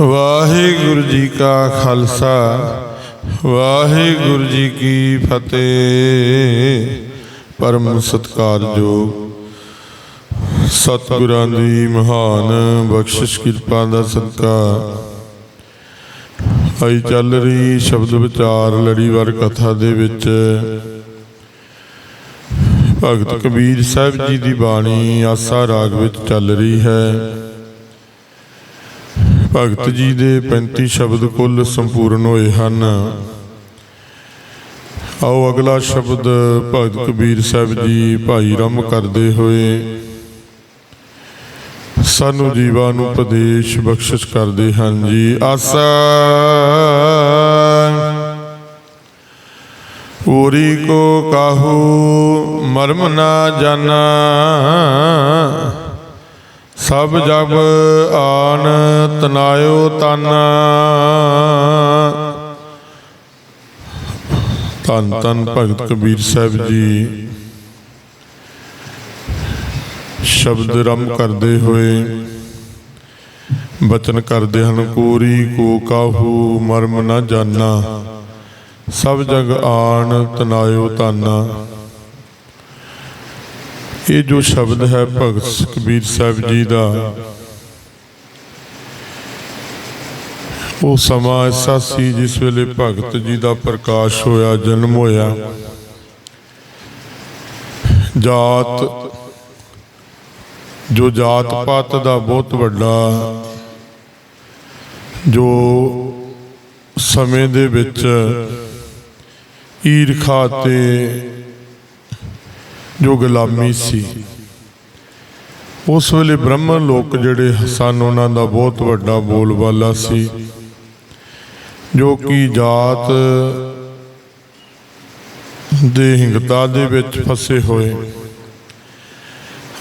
ਵਾਹਿਗੁਰੂ ਜੀ ਕਾ ਖਾਲਸਾ, ਵਾਹਿਗੁਰੂ ਜੀ ਕੀ ਫਤਿਹ। ਪਰਮ ਸਤਕਾਰਯੋਗ ਸਤਿਗੁਰਾਂ ਦੀ ਮਹਾਨ ਬਖਸ਼ਿਸ਼ ਕਿਰਪਾ ਦਾ ਸਦਕਾ ਆਈ ਚੱਲ ਰਹੀ ਸ਼ਬਦ ਵਿਚਾਰ ਲੜੀਵਾਰ ਕਥਾ ਦੇ ਵਿੱਚ। ਭਗਤ ਕਬੀਰ ਸਾਹਿਬ ਜੀ ਦੀ ਬਾਣੀ ਆਸਾ ਰਾਗ ਵਿੱਚ ਚੱਲ ਰਹੀ ਹੈ। ਭਗਤ ਜੀ ਦੇ 35 ਸ਼ਬਦ ਕੁੱਲ ਸੰਪੂਰਨ ਹੋਏ ਹਨ। ਆਓ ਅਗਲਾ ਸ਼ਬਦ ਭਗਤ ਕਬੀਰ ਸਾਹਿਬ ਜੀ ਭਾਈ ਰਮ ਕਰਦੇ ਹੋਏ। ਸਾਨੂੰ ਜੀਵਾਂ ਨੂੰ ਉਪਦੇਸ਼ ਬਖਸ਼ਿਸ਼ ਕਰਦੇ ਹਨ ਜੀ। ਆਸਾ। ਉਰੀ ਕੋ ਕਾਹੂ ਮਰਮ ਨਾ ਜਾਣਾ। ਸਭ ਜਬ ਆਨ ਤਨਾਇਓ ਤਨ। ਤਨ ਤਨ ਭਗਤ ਕਬੀਰ ਸਾਹਿਬ ਜੀ। ਸ਼ਬਦ ਰਮ ਕਰਦੇ ਹੋਏ, ਬਚਨ ਕਰਦੇ ਹਨ, ਕੋਰੀ ਕੋ ਕਾਹੂ ਮਰਮ ਨਾ ਜਾਣਾ ਸਭ ਜਗ ਆਣ ਤਨਾਇਓ ਤਾਨਾ। ਇਹ ਜੋ ਸ਼ਬਦ ਹੈ ਭਗਤ ਕਬੀਰ ਸਾਹਿਬ ਜੀ ਦਾ, ਉਹ ਸਮਾਂ ਐਸਾ ਸੀ ਜਿਸ ਵੇਲੇ ਭਗਤ ਜੀ ਦਾ ਪ੍ਰਕਾਸ਼ ਹੋਇਆ, ਜਨਮ ਹੋਇਆ। ਜਾਤ, ਜੋ ਜਾਤ ਪਾਤ ਦਾ ਬਹੁਤ ਵੱਡਾ, ਜੋ ਸਮੇਂ ਦੇ ਵਿੱਚ ਈਰਖਾ ਤੇ ਜੋ ਗੁਲਾਮੀ ਸੀ। ਉਸ ਵੇਲੇ ਬ੍ਰਹਮਣ ਲੋਕ ਜਿਹੜੇ ਸਨ, ਉਹਨਾਂ ਦਾ ਬਹੁਤ ਵੱਡਾ ਬੋਲਬਾਲਾ ਸੀ, ਜੋ ਕਿ ਜਾਤ ਦੇ ਹਿੰਗਤਾ ਦੇ ਵਿੱਚ ਫਸੇ ਹੋਏ।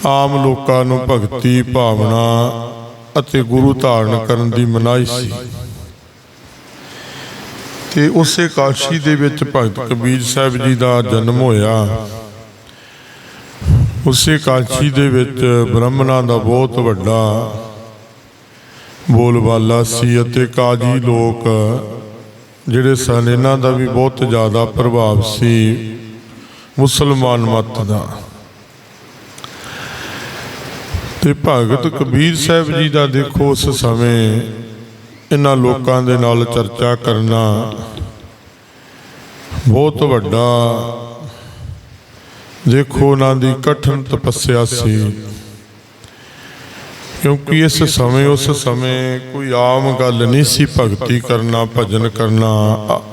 ਆਮ ਲੋਕਾਂ ਨੂੰ ਭਗਤੀ, ਭਾਵਨਾ ਅਤੇ ਗੁਰੂ ਧਾਰਨ ਕਰਨ ਦੀ ਮਨਾਹੀ ਸੀ। ਤੇ ਉਸੇ ਕਾਸ਼ੀ ਦੇ ਵਿੱਚ ਭਗਤ ਕਬੀਰ ਸਾਹਿਬ ਜੀ ਦਾ ਜਨਮ ਹੋਇਆ। ਉਸੇ ਕਾਸ਼ੀ ਦੇ ਵਿੱਚ ਬ੍ਰਾਹਮਣਾਂ ਦਾ ਬਹੁਤ ਵੱਡਾ ਬੋਲਬਾਲਾ ਸੀ ਅਤੇ ਕਾਜੀ ਲੋਕ ਜਿਹੜੇ ਸਨ, ਇਹਨਾਂ ਦਾ ਵੀ ਬਹੁਤ ਜ਼ਿਆਦਾ ਪ੍ਰਭਾਵ ਸੀ ਮੁਸਲਮਾਨ ਮਤ ਦਾ। ਤੇ ਭਗਤ ਕਬੀਰ ਸਾਹਿਬ ਜੀ ਦਾ ਦੇਖੋ ਉਸ ਸਮੇਂ ਇਹਨਾਂ ਲੋਕਾਂ ਦੇ ਨਾਲ ਚਰਚਾ ਕਰਨਾ ਬਹੁਤ ਵੱਡਾ ਦੇਖੋ ਉਹਨਾਂ ਦੀ ਕਠਨ ਤਪੱਸਿਆ ਸੀ। ਕਿਉਂਕਿ ਇਸ ਸਮੇਂ, ਉਸ ਸਮੇਂ ਕੋਈ ਆਮ ਗੱਲ ਨਹੀਂ ਸੀ ਭਗਤੀ ਕਰਨਾ, ਭਜਨ ਕਰਨਾ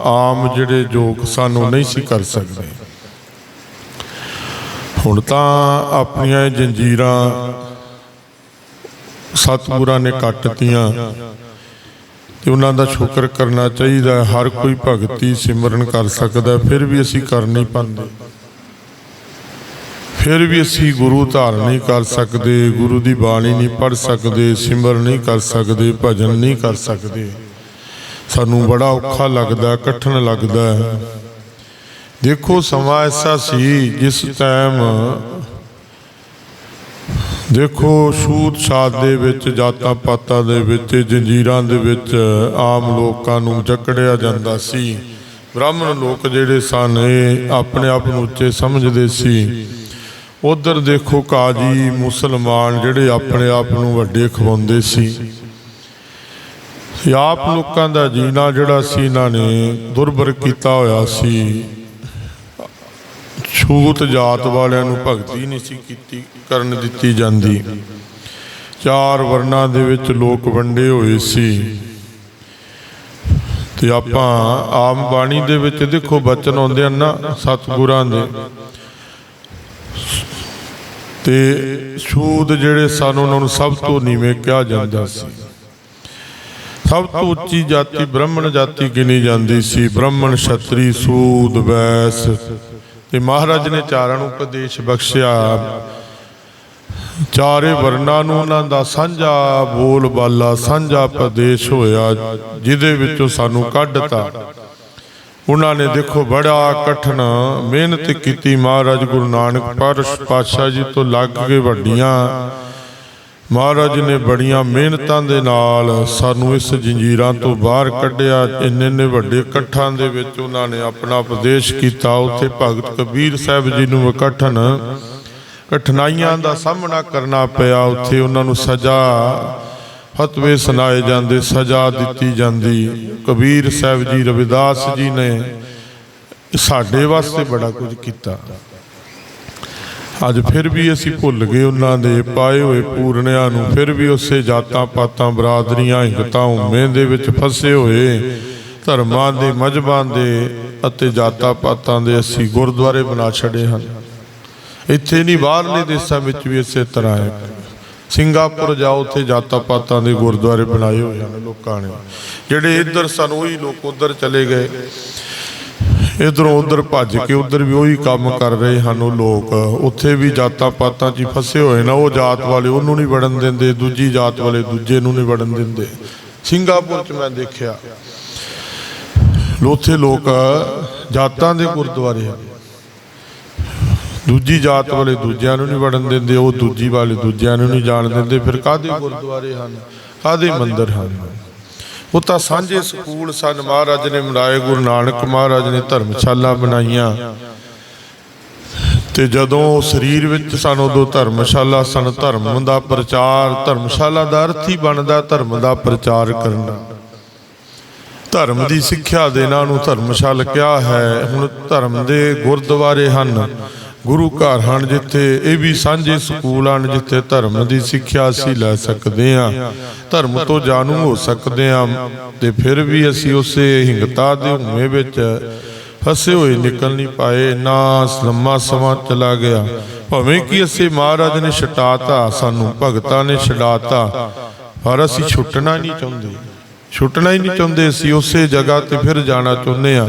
ਆਮ ਜਿਹੜੇ ਲੋਕ ਸਾਨੂੰ ਨਹੀਂ ਸੀ ਕਰ ਸਕਦੇ। ਹੁਣ ਤਾਂ ਆਪਣੀਆਂ ਜੰਜੀਰਾਂ ਸਤਿਗੁਰਾਂ ਨੇ ਕੱਟਤੀਆਂ ਤੇ ਉਹਨਾਂ ਦਾ ਸ਼ੁਕਰ ਕਰਨਾ ਚਾਹੀਦਾ ਹਰ ਕੋਈ ਭਗਤੀ ਸਿਮਰਨ ਕਰ ਸਕਦਾ ਫਿਰ ਵੀ ਅਸੀਂ ਕਰ ਨਹੀਂ ਪਾਉਂਦੇ। ਫਿਰ ਵੀ ਅਸੀਂ ਗੁਰੂ ਧਾਰਨ ਨਹੀਂ ਕਰ ਸਕਦੇ, ਗੁਰੂ ਦੀ ਬਾਣੀ ਨਹੀਂ ਪੜ ਸਕਦੇ, ਸਿਮਰ ਨਹੀਂ ਕਰ ਸਕਦੇ, ਭਜਨ ਨਹੀਂ ਕਰ ਸਕਦੇ। ਸਾਨੂੰ ਬੜਾ ਔਖਾ ਲੱਗਦਾ, ਕਠਨ ਲੱਗਦਾ। ਹੈ। ਦੇਖੋ, ਸਮਾਂ ਐਸਾ ਸੀ ਜਿਸ ਟਾਈਮ ਦੇਖੋ ਛੂਤ ਛਾਤ ਦੇ ਵਿੱਚ, ਜਾਤਾਂ ਪਾਤਾਂ ਦੇ ਵਿੱਚ, ਜੰਜੀਰਾਂ ਦੇ ਵਿੱਚ ਆਮ ਲੋਕਾਂ ਨੂੰ ਜਕੜਿਆ ਜਾਂਦਾ ਸੀ। ਬ੍ਰਾਹਮਣ ਲੋਕ ਜਿਹੜੇ ਸਨ, ਇਹ ਆਪਣੇ ਆਪ ਨੂੰ ਉੱਚੇ ਸਮਝਦੇ ਸੀ। ਉਧਰ ਦੇਖੋ ਕਾਜੀ ਮੁਸਲਮਾਨ ਜਿਹੜੇ ਆਪਣੇ ਆਪ ਨੂੰ ਵੱਡੇ ਖਵਾਉਂਦੇ ਸੀ। ਆਪ ਲੋਕਾਂ ਦਾ ਜੀਣਾ ਜਿਹੜਾ ਸੀ, ਇਹਨਾਂ ਨੇ ਦੁਰਬਰ ਕੀਤਾ ਹੋਇਆ ਸੀ। ਛੂਤ ਜਾਤ ਵਾਲਿਆਂ ਨੂੰ ਭਗਤੀ ਨਹੀਂ ਸੀ ਕੀਤੀ, ਕਰਨ ਦਿੱਤੀ ਜਾਂਦੀ। ਚਾਰ ਵਰਨਾਂ ਦੇ ਵਿੱਚ ਲੋਕ ਵੰਡੇ ਹੋਏ ਸੀ। ਤੇ ਆਪਾਂ ਆਮ ਬਾਣੀ ਦੇ ਵਿੱਚ ਦੇਖੋ ਬਚਨ ਆਉਂਦੇ ਹਨ ਨਾ, ਸਤਿਗੁਰਾਂ ਦੇ। ਤੇ ਸੂਦ ਜਿਹੜੇ ਸਨ, ਉਹਨਾਂ ਨੂੰ ਸਭ ਤੋਂ ਨੀਵੇਂ ਕਿਹਾ ਜਾਂਦਾ ਸੀ। ਸਭ ਤੋਂ ਉੱਚੀ ਜਾਤੀ ਬ੍ਰਾਹਮਣ ਜਾਤੀ ਗਿਣੀ ਜਾਂਦੀ ਸੀ। ਬ੍ਰਾਹਮਣ, ਛਤਰੀ ਸੂਦ ਵੈਸ। ਤੇ ਮਹਾਰਾਜ ਨੇ ਚਾਰਾਂ ਨੂੰ ਉਪਦੇਸ਼ ਬਖਸ਼ਿਆ। ਚਾਰੇ ਵਰਨਾਂ ਨੂੰ ਉਹਨਾਂ ਦਾ ਸਾਂਝਾ ਬੋਲ ਬਾਲਾ ਸਾਂਝਾ ਪ੍ਰਦੇਸ਼ ਹੋਇਆ, ਜਿਹਦੇ ਵਿੱਚੋਂ ਸਾਨੂੰ ਕੱਢਤਾ। ਉਹਨਾਂ ਨੇ ਦੇਖੋ ਬੜਾ ਕਠਨ ਮਿਹਨਤ ਕੀਤੀ ਮਹਾਰਾਜ ਗੁਰੂ ਨਾਨਕ ਪਾਤਸ਼- ਪਾਤਸ਼ਾਹ ਜੀ ਤੋਂ ਲੱਗ ਕੇ ਵੱਡੀਆਂ। ਮਹਾਰਾਜ ਨੇ ਬੜੀਆਂ ਮਿਹਨਤਾਂ ਦੇ ਨਾਲ ਸਾਨੂੰ ਇਸ ਜੰਜੀਰਾਂ ਤੋਂ ਬਾਹਰ ਕੱਢਿਆ। ਇੰਨੇ ਇੰਨੇ ਵੱਡੇ ਇਕੱਠਾਂ ਦੇ ਵਿੱਚ ਉਹਨਾਂ ਨੇ ਆਪਣਾ ਉਪਦੇਸ਼ ਕੀਤਾ। ਉੱਥੇ ਭਗਤ ਕਬੀਰ ਸਾਹਿਬ ਜੀ ਨੂੰ ਇਕੱਠਨ ਕਠਿਨਾਈਆਂ ਦਾ ਸਾਹਮਣਾ ਕਰਨਾ ਪਿਆ। ਉੱਥੇ ਉਹਨਾਂ ਨੂੰ ਸਜ਼ਾ ਫਤਵੇ ਸੁਣਾਏ ਜਾਂਦੇ, ਸਜ਼ਾ ਦਿੱਤੀ ਜਾਂਦੀ। ਕਬੀਰ ਸਾਹਿਬ ਜੀ, ਰਵਿਦਾਸ ਜੀ ਨੇ ਸਾਡੇ ਵਾਸਤੇ ਬੜਾ ਕੁਝ ਕੀਤਾ। ਅੱਜ ਫਿਰ ਵੀ ਅਸੀਂ ਭੁੱਲ ਗਏ ਉਹਨਾਂ ਦੇ, ਪਾਏ ਹੋਏ ਪੂਰਨਿਆਂ ਨੂੰ, ਫਿਰ ਵੀ ਉਸੇ ਜਾਤਾਂ ਪਾਤਾਂ, ਬਰਾਦਰੀਆਂ ਹਿੰਗਤਾਂ ਉਮੇ ਦੇ ਵਿੱਚ ਫਸੇ ਹੋਏ ਧਰਮਾਂ ਦੇ, ਮਜਬਾਂ ਦੇ ਅਤੇ ਜਾਤਾਂ ਪਾਤਾਂ ਦੇ ਅਸੀਂ ਗੁਰਦੁਆਰੇ ਬਣਾ ਛੱਡੇ ਹਨ। ਇੱਥੇ ਨਹੀਂ, ਬਾਹਰਲੇ ਦੇਸ਼ਾਂ ਵਿੱਚ ਵੀ ਇਸੇ ਤਰ੍ਹਾਂ ਹੈ। ਸਿੰਗਾਪੁਰ ਜਾਓ, ਉੱਥੇ ਜਾਤਾਂ ਪਾਤਾਂ ਦੇ ਗੁਰਦੁਆਰੇ ਬਣਾਏ ਹੋਏ ਹਨ ਲੋਕਾਂ ਨੇ। ਜਿਹੜੇ ਇੱਧਰ ਸਨ, ਉਹੀ ਲੋਕ ਉੱਧਰ ਚਲੇ ਗਏ। ਇਧਰੋਂ ਉਧਰ ਭੱਜ ਕੇ ਉਧਰ ਵੀ ਉਹੀ ਕੰਮ ਕਰ ਰਹੇ ਹਨ ਉਹ ਲੋਕ। ਉੱਥੇ ਵੀ ਜਾਤਾਂ ਪਾਤਾਂ 'ਚ ਫਸੇ ਹੋਏ ਨਾ। ਉਹ ਜਾਤ ਵਾਲੇ ਉਹਨੂੰ ਨਹੀਂ ਵੜਨ ਦਿੰਦੇ, ਦੂਜੀ ਜਾਤ ਵਾਲੇ ਦੂਜੇ ਨੂੰ ਨਹੀਂ ਵੜਨ ਦਿੰਦੇ। ਸਿੰਗਾਪੁਰ 'ਚ ਮੈਂ ਦੇਖਿਆ। ਉੱਥੇ ਲੋਕ ਜਾਤਾਂ ਦੇ ਗੁਰਦੁਆਰੇ ਹਨ। ਦੂਜੀ ਜਾਤ ਵਾਲੇ ਦੂਜਿਆਂ ਨੂੰ ਨਹੀਂ ਵੜਨ ਦਿੰਦੇ, ਉਹ ਦੂਜੀ ਵਾਲੇ ਦੂਜਿਆਂ ਨੂੰ ਨਹੀਂ ਜਾਣ ਦਿੰਦੇ, ਫਿਰ ਕਾਦੇ ਗੁਰਦੁਆਰੇ ਹਨ ਕਾਦੇ ਮੰਦਰ ਹਨ? ਉਹ ਤਾਂ ਸਾਂਝੇ ਸਕੂਲ ਸਨ, ਮਹਾਰਾਜ ਨੇ ਬਣਾਏ ਗੁਰੂ ਨਾਨਕ ਮਹਾਰਾਜ ਨੇ ਧਰਮਸ਼ਾਲਾ ਬਣਾਈਆਂ। ਤੇ ਜਦੋਂ ਸਰੀਰ ਵਿੱਚ ਸਨ, ਉਦੋਂ ਧਰਮਸ਼ਾਲਾ ਸਨ, ਧਰਮ ਦਾ ਪ੍ਰਚਾਰ, ਧਰਮਸ਼ਾਲਾ ਦਾ ਅਰਥ ਹੀ ਬਣਦਾ, ਧਰਮ ਦਾ ਪ੍ਰਚਾਰ ਕਰਨਾ ਧਰਮ ਦੀ ਸਿੱਖਿਆ ਦੇਣਾ ਨੂੰ ਧਰਮਸ਼ਾਲਾ ਕਿਹਾ ਹੈ, ਹੁਣ ਧਰਮ ਦੇ ਗੁਰਦੁਆਰੇ ਹਨ। ਗੁਰੂ ਘਰ ਹਨ ਜਿੱਥੇ ਇਹ ਵੀ ਸਾਂਝੇ ਸਕੂਲ ਹਨ, ਜਿੱਥੇ ਧਰਮ ਦੀ ਸਿੱਖਿਆ ਅਸੀਂ ਲੈ ਸਕਦੇ ਹਾਂ, ਧਰਮ ਤੋਂ ਜਾਣੂ ਹੋ ਸਕਦੇ ਹਾਂ ਤੇ ਫਿਰ ਵੀ ਅਸੀਂ ਉਸੇ ਹਿੰਗਤਾ ਦੇ ਹੁਮੇ ਵਿੱਚ ਫਸੇ ਹੋਏ ਨਿਕਲ ਨਹੀਂ ਪਾਏ, ਨਾ ਲੰਮਾ ਸਮਾਂ ਚਲਾ ਗਿਆ। ਭਾਵੇਂ ਕਿ ਅਸੀਂ ਮਹਾਰਾਜ ਨੇ ਛਟਾਤਾ, ਸਾਨੂੰ ਭਗਤਾਂ ਨੇ ਛਡਾਤਾ, ਪਰ ਅਸੀਂ ਛੁੱਟਣਾ ਨਹੀਂ ਚਾਹੁੰਦੇ। ਛੁੱਟਣਾ ਹੀ ਨਹੀਂ ਚਾਹੁੰਦੇ, ਅਸੀਂ ਉਸੇ ਜਗ੍ਹਾ ਤੇ ਫਿਰ ਜਾਣਾ ਚਾਹੁੰਦੇ ਆ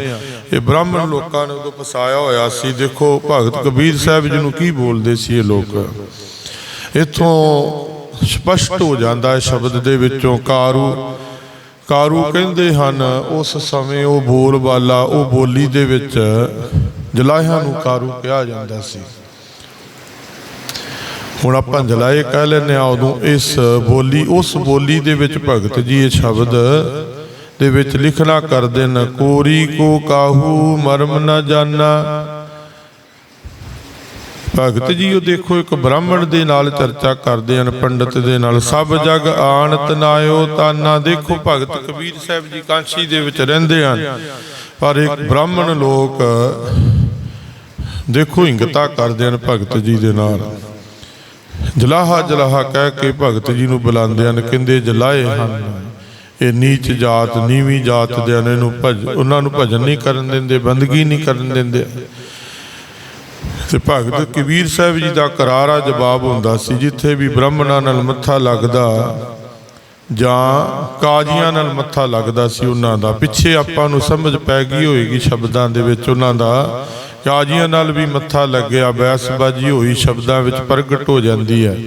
ਇਹ ਬ੍ਰਾਹਮਣ ਲੋਕਾਂ ਨੇ ਉਦੋਂ ਫਸਾਇਆ ਹੋਇਆ ਸੀ। ਦੇਖੋ, ਭਗਤ ਕਬੀਰ ਸਾਹਿਬ ਜੀ ਨੂੰ ਕੀ ਬੋਲਦੇ ਸੀ ਇਹ ਲੋਕ? ਇਥੋਂ ਸਪਸ਼ਟ ਹੋ ਜਾਂਦਾ ਹੈ ਸ਼ਬਦ ਦੇ ਵਿੱਚੋਂ, ਕਾਰੂ ਕਾਰੂ ਕਹਿੰਦੇ ਹਨ, ਉਸ ਸਮੇਂ ਉਹ ਬੋਲ ਵਾਲਾ, ਉਹ ਬੋਲੀ ਦੇ ਵਿੱਚ ਜਲਾਹਿਆਂ ਨੂੰ ਕਾਰੂ ਕਿਹਾ ਜਾਂਦਾ ਸੀ। ਹੁਣ ਆਪਾਂ ਜਲਾਏ ਕਹਿ ਲੈਨੇ ਆ ਉਦੋਂ ਇਸ ਬੋਲੀ, ਉਸ ਬੋਲੀ ਦੇ ਵਿੱਚ ਭਗਤ ਜੀ ਇਹ ਸ਼ਬਦ ਦੇ ਵਿੱਚ ਲਿਖਣਾ ਕਰਦੇ ਨੇ ਕੋਰੀ ਕੋ ਕਾਹੂ ਮਰਮ ਨਾ ਜਾਣਾ ਭਗਤ ਜੀ, ਉਹ ਦੇਖੋ, ਇੱਕ ਬ੍ਰਾਹਮਣ ਦੇ ਨਾਲ ਚਰਚਾ ਕਰਦੇ ਹਨ, ਪੰਡਤ ਦੇ ਨਾਲ। ਸਭ ਜਗ ਆਣਤ ਨਾਇਓ ਤਾਨਾ। ਦੇਖੋ, ਭਗਤ ਕਬੀਰ ਸਾਹਿਬ ਜੀ ਕਾਂਸ਼ੀ ਦੇ ਵਿੱਚ ਰਹਿੰਦੇ ਹਨ। ਪਰ ਇੱਕ ਬ੍ਰਾਹਮਣ ਲੋਕ, ਦੇਖੋ, ਹਿੰਗਤਾ ਕਰਦੇ ਹਨ ਭਗਤ ਜੀ ਦੇ ਨਾਲ। ਜਲਾਹਾ ਜਲਾਹਾ ਕਹਿ ਕੇ ਭਗਤ ਜੀ ਨੂੰ ਬੁਲਾਉਂਦੇ ਹਨ, ਕਹਿੰਦੇ, ਜਲਾਏ ਹਨ। ਇਹ ਨੀਚ ਜਾਤ, ਨੀਵੀਂ ਜਾਤ ਦੇ ਹਨ ਇਹਨੂੰ ਭਜ ਉਹਨਾਂ ਨੂੰ ਭਜਨ ਨਹੀਂ ਕਰਨ ਦਿੰਦੇ, ਬੰਦਗੀ ਨਹੀਂ ਕਰਨ ਦਿੰਦੇ। ਤੇ ਭਗਤ ਕਬੀਰ ਸਾਹਿਬ ਜੀ ਦਾ ਕਰਾਰਾ ਜਵਾਬ ਹੁੰਦਾ ਸੀ, ਜਿੱਥੇ ਵੀ ਬ੍ਰਾਹਮਣਾਂ ਨਾਲ ਮੱਥਾ ਲੱਗਦਾ ਜਾਂ ਕਾਜ਼ੀਆਂ ਨਾਲ ਮੱਥਾ ਲੱਗਦਾ ਸੀ, ਉਹਨਾਂ ਦਾ। ਪਿੱਛੇ ਆਪਾਂ ਨੂੰ ਸਮਝ ਪੈ ਗਈ ਹੋਏਗੀ ਸ਼ਬਦਾਂ ਦੇ ਵਿੱਚ ਉਹਨਾਂ ਦਾ। ਕਾਜ਼ੀਆਂ ਨਾਲ ਵੀ ਮੱਥਾ ਲੱਗਿਆ, ਬੈਸਬਾਜੀ ਹੋਈ, ਸ਼ਬਦਾਂ ਵਿੱਚ ਪ੍ਰਗਟ ਹੋ ਜਾਂਦੀ ਹੈ।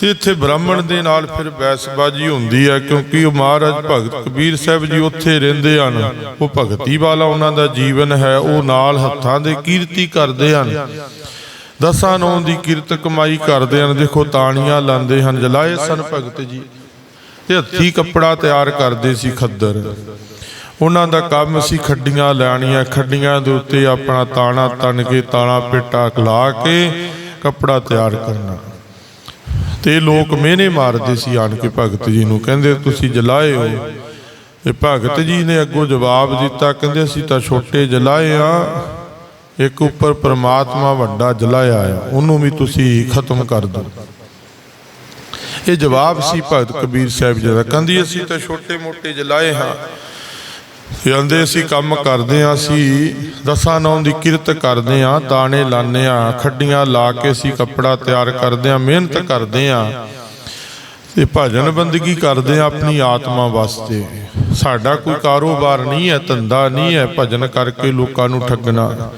ਤੇ ਇੱਥੇ ਬ੍ਰਾਹਮਣ ਦੇ ਨਾਲ ਫਿਰ ਬੈਸਬਾਜੀ ਹੁੰਦੀ ਹੈ, ਕਿਉਂਕਿ ਉਹ ਮਹਾਰਾਜ ਭਗਤ ਕਬੀਰ ਸਾਹਿਬ ਜੀ ਉੱਥੇ ਰਹਿੰਦੇ ਹਨ। ਉਹ ਭਗਤੀ ਵਾਲਾ ਉਹਨਾਂ ਦਾ ਜੀਵਨ ਹੈ, ਉਹ ਨਾਲ ਹੱਥਾਂ ਦੇ ਕੀਰਤੀ ਕਰਦੇ ਹਨ। ਦਸਾਂ ਨੌਂ ਦੀ ਕਿਰਤ ਕਮਾਈ ਕਰਦੇ ਹਨ। ਦੇਖੋ, ਤਾਣੀਆਂ ਲਾਉਂਦੇ ਹਨ, ਜਲਾਏ ਸਨ ਭਗਤ ਜੀ। ਤੇ ਹੱਥੀ ਕੱਪੜਾ ਤਿਆਰ ਕਰਦੇ ਸੀ ਖੱਦਰ। ਉਹਨਾਂ ਦਾ ਕੰਮ ਸੀ ਖੱਡੀਆਂ ਲੈਣੀਆਂ। ਖੱਡੀਆਂ ਦੇ ਉੱਤੇ ਆਪਣਾ ਤਾਣਾ ਤਣ ਕੇ, ਤਾਣਾ ਪੇਟਾ ਲਾ ਕੇ ਕੱਪੜਾ ਤਿਆਰ ਕਰਨਾ। ਤੇ ਲੋਕ ਮਿਹਨੇ ਮਾਰਦੇ ਸੀ, ਆਣ ਕੇ ਭਗਤ ਜੀ ਨੂੰ। ਕਹਿੰਦੇ, ਤੁਸੀਂ ਜਲਾਏ ਹੋ। ਤੇ ਭਗਤ ਜੀ ਨੇ ਅੱਗੋਂ ਜਵਾਬ ਦਿੱਤਾ, ਕਹਿੰਦੇ, ਅਸੀਂ ਤਾਂ ਛੋਟੇ ਜਲਾਏ ਆ। ਇੱਕ ਉੱਪਰ ਪ੍ਰਮਾਤਮਾ ਵੱਡਾ ਜਲਾਇਆ ਆ। ਉਹਨੂੰ ਵੀ ਤੁਸੀਂ ਖਤਮ ਕਰ ਦਿਓ। ਇਹ ਜਵਾਬ ਸੀ ਭਗਤ ਕਬੀਰ ਸਾਹਿਬ ਜੀ ਦਾ। ਕਹਿੰਦੀ, ਅਸੀਂ ਤਾਂ ਛੋਟੇ ਮੋਟੇ ਜਲਾਏ ਹਾਂ ਕਹਿੰਦੇ ਅਸੀਂ ਕੰਮ ਕਰਦੇ ਆ ਅਸੀਂ ਦਸਾਂ ਨੌਂ ਦੀ ਕਿਰਤ ਕਰਦੇ ਆ ਦਾਣੇ ਲਾਣੇ ਆ ਖੱਡੀਆਂ ਲਾ ਕੇ ਅਸੀਂ ਕੱਪੜਾ ਤਿਆਰ ਕਰਦੇ ਆ ਮਿਹਨਤ ਕਰਦੇ ਆ ਤੇ ਭਜਨ ਬੰਦਗੀ ਕਰਦੇ ਆ ਆਪਣੀ ਆਤਮਾ ਵਾਸਤੇ। ਸਾਡਾ ਕੋਈ ਕਾਰੋਬਾਰ ਨਹੀਂ ਹੈ, ਧੰਦਾ ਨਹੀਂ ਹੈ ਭਜਨ ਕਰਕੇ ਲੋਕਾਂ ਨੂੰ ਠੱਗਣਾ।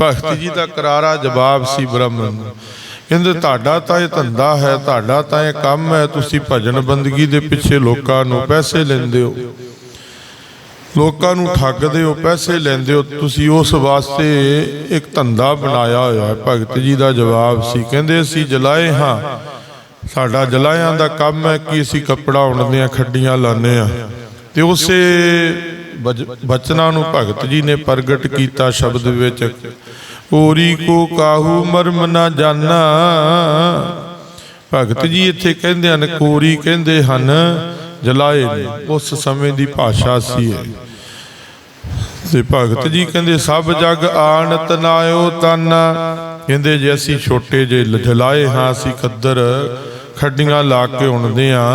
ਭਗਤ ਜੀ ਦਾ ਕਰਾਰਾ ਜਵਾਬ ਸੀ ਬ੍ਰਹਮਣ। ਕਹਿੰਦੇ, ਤੁਹਾਡਾ ਤਾਂ ਇਹ ਧੰਦਾ ਹੈ, ਤੁਹਾਡਾ ਤਾਂ ਇਹ ਕੰਮ ਹੈ, ਤੁਸੀਂ ਭਜਨ ਬੰਦਗੀ ਦੇ ਪਿੱਛੇ ਲੋਕਾਂ ਨੂੰ ਪੈਸੇ ਲੈਂਦੇ ਹੋ। ਲੋਕਾਂ ਨੂੰ ਠੱਗਦੇ ਹੋ, ਪੈਸੇ ਲੈਂਦੇ ਹੋ, ਤੁਸੀਂ ਉਸ ਵਾਸਤੇ ਇੱਕ ਧੰਦਾ ਬਣਾਇਆ ਹੋਇਆ ਹੈ। ਭਗਤ ਜੀ ਦਾ ਜਵਾਬ ਸੀ, ਕਹਿੰਦੇ ਅਸੀਂ ਜਲਾਏ ਹਾਂ। ਸਾਡਾ ਜਲਾਇਆਂ ਦਾ ਕੰਮ ਹੈ ਕਿ ਅਸੀਂ ਕੱਪੜਾ ਉਣਦੇ ਆ ਖੱਡੀਆਂ ਲਾਣੇ ਆ ਤੇ ਉਸੇ ਬਜ- ਬਚਨਾਂ ਨੂੰ ਭਗਤ ਜੀ ਨੇ ਪ੍ਰਗਟ ਕੀਤਾ ਸ਼ਬਦ ਵਿੱਚ ਓਰੀ ਕੋ ਕਾਹੂ ਮਰਮ ਨਾ ਜਾਣਾ ਭਗਤ ਜੀ ਇੱਥੇ ਕਹਿੰਦੇ ਹਨ ਕੋਰੀ ਕਹਿੰਦੇ ਹਨ ਜਲਾਏ ਉਸ ਸਮੇਂ ਦੀ ਭਾਸ਼ਾ ਸੀ ਇਹ। ਤੇ ਭਗਤ ਜੀ ਕਹਿੰਦੇ, ਸਭ ਜਗ ਆਣਤ ਨਾਇਓ ਤਨ। ਕਹਿੰਦੇ, ਜੇ ਅਸੀਂ ਛੋਟੇ ਜੇ ਜਲਾਏ ਹਾਂ, ਅਸੀਂ ਖੱਦਰ ਖੱਡੀਆਂ ਲਾ ਕੇ ਉਣਦੇ ਆ